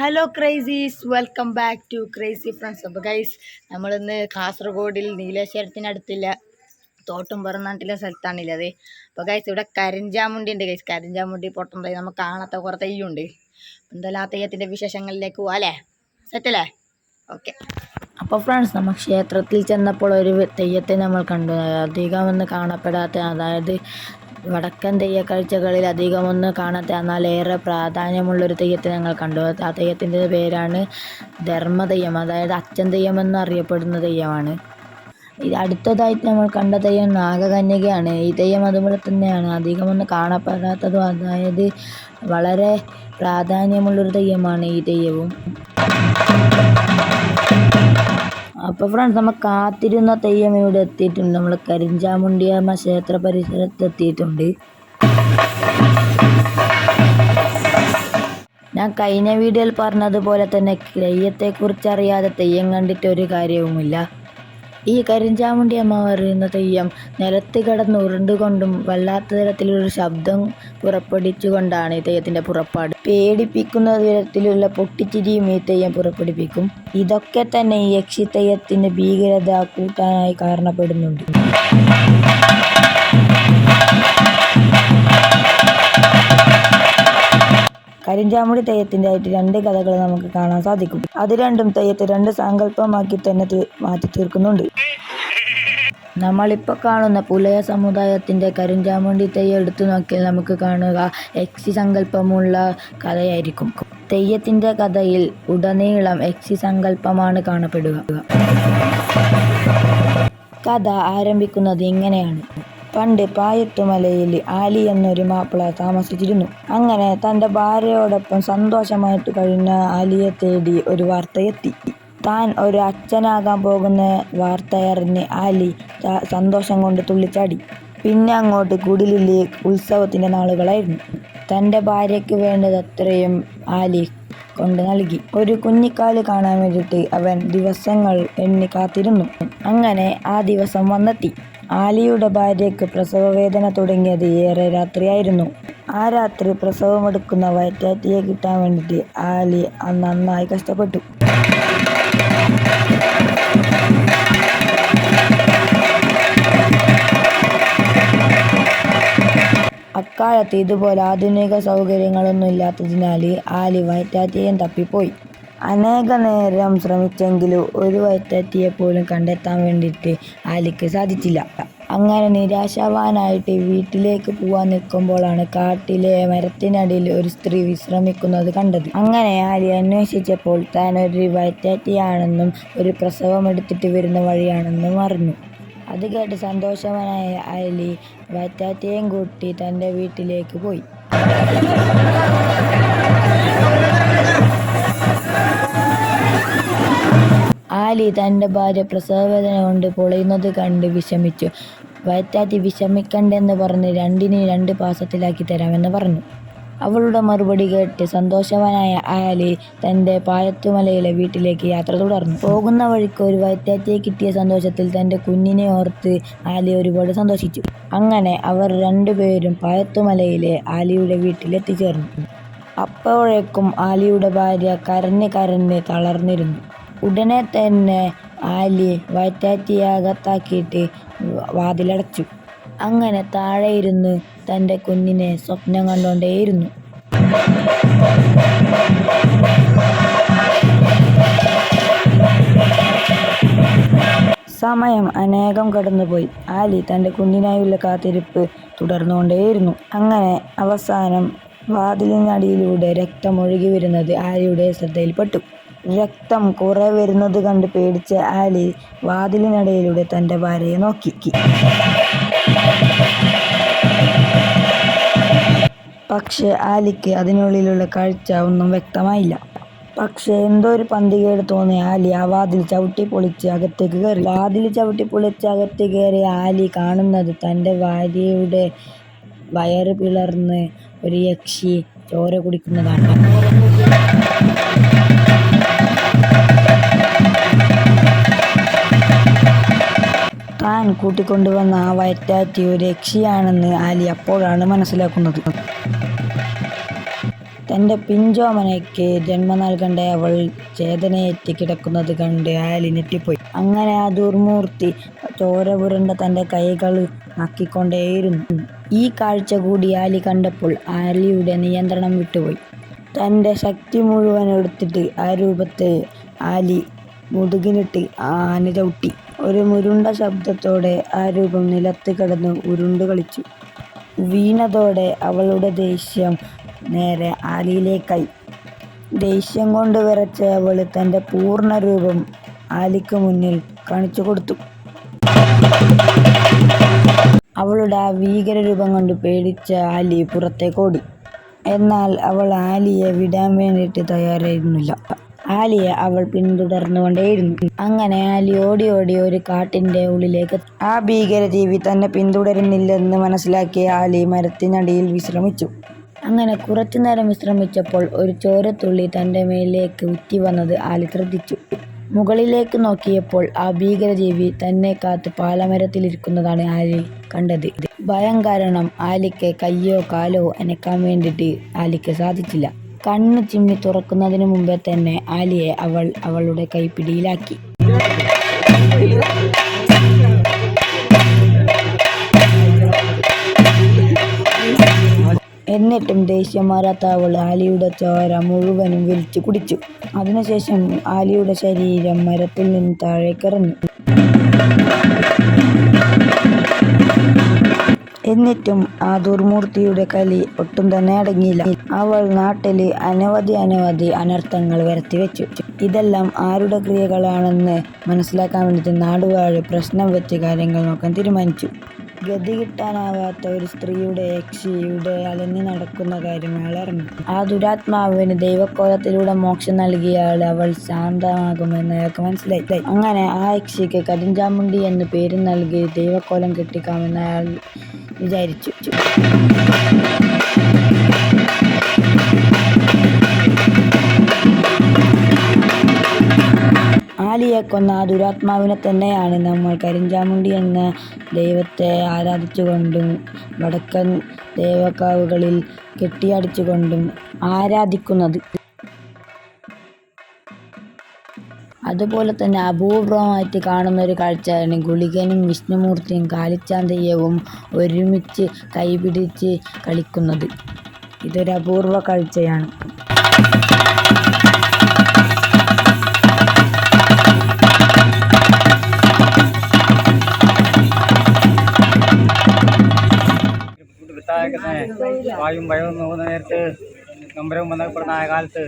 Hello crazies welcome back to crazy friends അപ്പോൾ guys നമ്മളിന്ന് കാസർഗോഡിൽ നീലേശ്വരത്തിനടുത്തുള്ള തോട്ടും പറന്നാട്ടിലെ സ്ഥലത്താണില്ലത് അപ്പോൾ ഗൈസ് ഇവിടെ കരിഞ്ചാമുണ്ടി ഉണ്ട് ഗൈസ് കരിഞ്ചാമുണ്ടി പൊട്ടം തൈ നമുക്ക് കാണാത്ത കുറേ തെയ്യുണ്ട്. എന്തായാലും ആ തെയ്യത്തിന്റെ വിശേഷങ്ങളിലേക്ക് പോവാല്ലേ സെറ്റല്ലേ ഓക്കെ അപ്പോൾ ഫ്രണ്ട്സ് നമ്മൾ ക്ഷേത്രത്തിൽ ചെന്നപ്പോൾ ഒരു തെയ്യത്തെ നമ്മൾ കണ്ടു. അധികം ഒന്ന് കാണപ്പെടാത്ത അതായത് വടക്കൻ തെയ്യക്കാഴ്ചകളിൽ അധികമൊന്നും കാണാത്ത എന്നാൽ ഏറെ പ്രാധാന്യമുള്ളൊരു തെയ്യത്തെ ഞങ്ങൾ കണ്ടു. ആ തെയ്യത്തിന്റെ പേരാണ് ധർമ്മ തെയ്യം അതായത് അച്ഛൻ തെയ്യം എന്നറിയപ്പെടുന്ന തെയ്യമാണ്. ഇത് അടുത്തതായിട്ട് നമ്മൾ കണ്ട തെയ്യം നാഗകന്യകയാണ്. ഈ തെയ്യം അതുപോലെ തന്നെയാണ്. അധികമൊന്നും കാണപ്പെടാത്തതും അതായത് വളരെ പ്രാധാന്യമുള്ളൊരു തെയ്യമാണ് ഈ തെയ്യവും. അപ്പോൾ ഫ്രണ്ട്സ് നമ്മൾ കാത്തിരുന്ന തെയ്യം ഇവിടെ എത്തിയിട്ടുണ്ട്. നമ്മൾ കരിഞ്ചാമുണ്ടിയമ്മ ക്ഷേത്ര പരിസരത്ത് എത്തിയിട്ടുണ്ട്. ഞാൻ കഴിഞ്ഞ വീഡിയോയിൽ പറഞ്ഞതുപോലെ തന്നെ തെയ്യത്തെക്കുറിച്ച് അറിയാതെ തെയ്യം കണ്ടിട്ട് ഒരു കാര്യവുമില്ല. ഈ കരിഞ്ചാമുണ്ടി അമ്മ പറയുന്ന തെയ്യം നിലത്ത് കിടന്ന് ഉരുണ്ടുകൊണ്ടും വല്ലാത്ത തരത്തിലൊരു ശബ്ദം പുറപ്പെടുവിച്ചുകൊണ്ടാണ് ഈ തെയ്യത്തിന്റെ പുറപ്പാട്. പേടിപ്പിക്കുന്ന തരത്തിലുള്ള പൊട്ടിച്ചിരിയും ഈ തെയ്യം പുറപ്പെടുവിക്കും. ഇതൊക്കെ തന്നെ ഈ യക്ഷി തെയ്യത്തിന്റെ ഭീകരത കൂട്ടാനായി കാരണപ്പെടുന്നുണ്ട്. കരിഞ്ചാമുടി തെയ്യത്തിന്റെയായിട്ട് രണ്ട് കഥകൾ നമുക്ക് കാണാൻ സാധിക്കും. അത് രണ്ടും തെയ്യത്തെ രണ്ട് സങ്കല്പമാക്കി തന്നെ മാറ്റി തീർക്കുന്നുണ്ട്. നമ്മളിപ്പോൾ കാണുന്ന പുലയ സമുദായത്തിന്റെ കരിഞ്ചാമുണ്ടി തെയ്യം എടുത്തു നോക്കിയാൽ നമുക്ക് കാണുക എക്സി സങ്കല്പമുള്ള കഥയായിരിക്കും. തെയ്യത്തിന്റെ കഥയിൽ ഉടനീളം എക്സി സങ്കല്പമാണ് കാണപ്പെടുക. കഥ ആരംഭിക്കുന്നത് ഇങ്ങനെയാണ്. പണ്ട് പായത്തുമലയിൽ ആലി എന്നൊരു മാപ്പിള താമസിച്ചിരുന്നു. അങ്ങനെ തന്റെ ഭാര്യയോടൊപ്പം സന്തോഷമായിട്ട് കഴിഞ്ഞ ആലിയെ തേടി ഒരു വാർത്തയെത്തി. താൻ ഒരു അച്ഛനാകാൻ പോകുന്ന വാർത്തയറിഞ്ഞ് ആലി സന്തോഷം കൊണ്ട് തുള്ളിച്ചാടി. പിന്നെ അങ്ങോട്ട് കുടിലിൽ ഉത്സവത്തിന്റെ നാളുകളായിരുന്നു. തന്റെ ഭാര്യയ്ക്ക് വേണ്ടത് അത്രയും ആലി കൊണ്ട് നൽകി. ഒരു കുഞ്ഞിക്കാൽ കാണാൻ വേണ്ടിയിട്ട് അവൻ ദിവസങ്ങൾ എണ്ണി കാത്തിരുന്നു. അങ്ങനെ ആ ദിവസം വന്നെത്തി. ആലിയുടെ ഭാര്യയ്ക്ക് പ്രസവവേദന തുടങ്ങിയത് ഏറെ രാത്രിയായിരുന്നു. ആ രാത്രി പ്രസവമെടുക്കുന്ന വയറ്റാറ്റിയെ കിട്ടാൻ വേണ്ടിയിട്ട് ആലി അന്ന് നന്നായി കഷ്ടപ്പെട്ടു. അക്കാലത്ത് ഇതുപോലെ ആധുനിക സൗകര്യങ്ങളൊന്നും ഇല്ലാത്തതിനാൽ ആലി വയറ്റാറ്റിയും തപ്പിപ്പോയി. അനേക നേരം ശ്രമിച്ചെങ്കിലും ഒരു വയറ്റത്തിയെ പോലും കണ്ടെത്താൻ വേണ്ടിയിട്ട് ആലിക്ക് സാധിച്ചില്ല. അങ്ങനെ നിരാശവാനായിട്ട് വീട്ടിലേക്ക് പോവാൻ നിൽക്കുമ്പോഴാണ് കാട്ടിലെ മരത്തിനടിയിൽ ഒരു സ്ത്രീ വിശ്രമിക്കുന്നത് കണ്ടത്. അങ്ങനെ ആലി അന്വേഷിച്ചപ്പോൾ താൻ ഒരു വയറ്റാറ്റിയാണെന്നും ഒരു പ്രസവം എടുത്തിട്ട് വരുന്ന വഴിയാണെന്നും അറിഞ്ഞു. അത് കേട്ട് സന്തോഷവാനായ അലി വറ്റാറ്റയും കൂട്ടി തന്റെ വീട്ടിലേക്ക് പോയി. ആലി തന്റെ ഭാര്യ പ്രസവവേദന കൊണ്ട് പൊളയുന്നത് കണ്ട് വിഷമിച്ചു. വയറ്റാറ്റി വിഷമിക്കണ്ടെന്ന് പറഞ്ഞ് രണ്ടിനെ രണ്ട് പാസത്തിലാക്കി തരാമെന്ന് പറഞ്ഞു. അവളുടെ മറുപടി കേട്ട് സന്തോഷവാനായ ആലി തന്റെ പായത്തുമലയിലെ വീട്ടിലേക്ക് യാത്ര തുടർന്നു. പോകുന്ന വഴിക്ക് ഒരു വയറ്റാറ്റിയെ കിട്ടിയ സന്തോഷത്തിൽ തന്റെ കുഞ്ഞിനെ ഓർത്ത് ആലി ഒരുപാട് സന്തോഷിച്ചു. അങ്ങനെ അവർ രണ്ടുപേരും പായത്തുമലയിലെ ആലിയുടെ വീട്ടിലെത്തിച്ചേർന്നു അപ്പോഴേക്കും ആലിയുടെ ഭാര്യ കരഞ്ഞ് കരഞ്ഞ് തളർന്നിരുന്നു. ഉടനെ തന്നെ ആലി വയറ്റാറ്റിയെ അകത്താക്കിയിട്ട് വാതിലടച്ചു. അങ്ങനെ താഴെ ഇരുന്ന് തന്റെ കുഞ്ഞിനെ സ്വപ്നം കണ്ടുകൊണ്ടേയിരുന്നു സമയം അനേകം കടന്നുപോയി. ആലി തന്റെ കുഞ്ഞിനായുള്ള കാത്തിരിപ്പ് തുടർന്നുകൊണ്ടേയിരുന്നു. അങ്ങനെ അവസാനം വാതിലിനടിയിലൂടെ രക്തം ഒഴുകി വരുന്നത് ആലിയുടെ ശ്രദ്ധയിൽപ്പെട്ടു. രക്തം കുറെ വരുന്നത് കണ്ട് പേടിച്ച ആലി വാതിലിനടയിലൂടെ തന്റെ ഭാര്യയെ നോക്കി. പക്ഷെ ആലിക്ക് അതിനുള്ളിലുള്ള കാഴ്ച ഒന്നും വ്യക്തമായില്ല. പക്ഷെ എന്തോ ഒരു പന്തികേട് തോന്നിയ ആലി ആ വാതിൽ ചവിട്ടി പൊളിച്ച് അകത്തേക്ക് കയറി. വാതിൽ ചവിട്ടി പൊളിച്ച് അകത്ത് കയറിയ ആലി കാണുന്നത് തന്റെ ഭാര്യയുടെ വയറ് പിളർന്ന് ഒരു യക്ഷി ചോര കുടിക്കുന്നതാണ്. താൻ കൂട്ടിക്കൊണ്ടുവന്ന ആ വയറ്റാറ്റി ഒരു യക്ഷിയാണെന്ന് ആലി അപ്പോഴാണ് മനസ്സിലാക്കുന്നത്. തന്റെ പിഞ്ചോമനയ്ക്ക് ജന്മം നൽകേണ്ട അവൾ ചേതനയേറ്റ് കിടക്കുന്നത് കണ്ട് ആലി ഞെട്ടിപ്പോയി. അങ്ങനെ ആ ദുർമൂർത്തി ചോര പുരണ്ട തന്റെ കൈകൾ നക്കിക്കൊണ്ടേയിരുന്നു ഈ കാഴ്ച കൂടി ആലി കണ്ടപ്പോൾ ആലിയുടെ നിയന്ത്രണം വിട്ടുപോയി. തന്റെ ശക്തി മുഴുവൻ എടുത്തിട്ട് ആ രൂപത്തെ ആലി മുതുകിനിട്ട് ആന ചവിട്ടി ഒരു മുരുണ്ട ശബ്ദത്തോടെ ആ രൂപം നിലത്ത് കിടന്ന് ഉരുണ്ടു കളിച്ചു. വീണതോടെ അവളുടെ ദേഷ്യം നേരെ ആലിയിലേക്കായി. ദേഷ്യം കൊണ്ട് വിറച്ച അവൾ തന്റെ പൂർണ രൂപം ആലിക്ക് മുന്നിൽ കാണിച്ചു കൊടുത്തു. അവളുടെ ആ ഭീകര രൂപം കൊണ്ട് പേടിച്ച ആലി പുറത്തേക്കോടി എന്നാൽ അവൾ ആലിയെ വിടാൻ വേണ്ടിയിട്ട് തയ്യാറായിരുന്നില്ല. ആലിയെ അവൾ പിന്തുടർന്നുകൊണ്ടേയിരുന്നു. അങ്ങനെ ആലി ഓടി ഓടി ഒരു കാട്ടിന്റെ ഉള്ളിലേക്ക് ആ ഭീകര ജീവി തന്നെ പിന്തുടരുന്നില്ലെന്ന് മനസ്സിലാക്കിയ ആലി മരത്തിനടിയിൽ വിശ്രമിച്ചു. അങ്ങനെ കുറച്ചു നേരം വിശ്രമിച്ചപ്പോൾ ഒരു ചോരത്തുള്ളി തന്റെ മേലേക്ക് ഉറ്റി വന്നത് ആലി ശ്രദ്ധിച്ചു. മുകളിലേക്ക് നോക്കിയപ്പോൾ ആ ഭീകരജീവി തന്നെ കാത്ത് പാലമരത്തിലിരിക്കുന്നതാണ് ആലി കണ്ടത്. ഭയം കാരണം ആലിക്ക് കയ്യോ കാലോ അനക്കാൻ വേണ്ടിയിട്ട് ആലിക്ക് സാധിച്ചില്ല. കണ്ണ് ചിമ്മി തുറക്കുന്നതിന് മുമ്പേ തന്നെ ആലിയെ അവൾ അവളുടെ കൈപ്പിടിയിലാക്കി. എന്നിട്ടും ദേഷ്യം മാറാത്ത അവൾ ആലിയുടെ ചോര മുഴുവനും വലിച്ചു കുടിച്ചു. അതിനുശേഷം ആലിയുടെ ശരീരം മരത്തിൽ നിന്ന് താഴേക്കിറങ്ങി. എന്നിട്ടും ആ ദുർമൂർത്തിയുടെ കലി ഒട്ടും തന്നെ അടങ്ങിയില്ല. അവൾ നാട്ടിൽ അനവധി അനവധി അനർത്ഥങ്ങൾ വരുത്തിവെച്ചു ഇതെല്ലാം ആരുടെ ക്രിയകളാണെന്ന് മനസ്സിലാക്കാൻ വേണ്ടിയിട്ട് നാടുവാഴ് പ്രശ്നം വെച്ച് കാര്യങ്ങൾ നോക്കാൻ തീരുമാനിച്ചു. ഗതി കിട്ടാനാവാത്ത ഒരു സ്ത്രീയുടെ യക്ഷിയുടെ അലഞ്ഞു നടക്കുന്ന കാര്യം അയാൾ അറിഞ്ഞു. ആ ദുരാത്മാവിന് ദൈവക്കോലത്തിലൂടെ മോക്ഷം നൽകിയാൽ അവൾ ശാന്തമാകുമെന്ന് അയാൾക്ക് മനസ്സിലായി. അങ്ങനെ ആ യക്ഷിക്ക് കരിഞ്ചാമുണ്ടി എന്ന് പേര് നൽകി ദൈവക്കോലം കെട്ടിക്കാമെന്ന് അയാൾ വിചാരിച്ചു. ആലിയെ കൊന്ന ആ ദുരാത്മാവിനെ തന്നെയാണ് നമ്മൾ കരിഞ്ചാമുണ്ടി എന്ന ദൈവത്തെ ആരാധിച്ചുകൊണ്ടും വടക്കൻ ദേവക്കാവുകളിൽ കെട്ടിയടിച്ചുകൊണ്ടും ആരാധിക്കുന്നത്. അതുപോലെ തന്നെ അപൂർവമായിട്ട് കാണുന്ന ഒരു കാഴ്ചയാണ് ഗുളികനും വിഷ്ണുമൂർത്തിയും കാലിച്ചാന്തയ്യവും ഒരുമിച്ച് കൈപിടിച്ച് കളിക്കുന്നത്. ഇതൊരു അപൂർവ കാഴ്ചയാണ്. വായും ഭയവും നോക്കുന്ന നേരത്ത് നമ്പരവും വന്നപ്പെടുന്ന ആ കാലത്ത്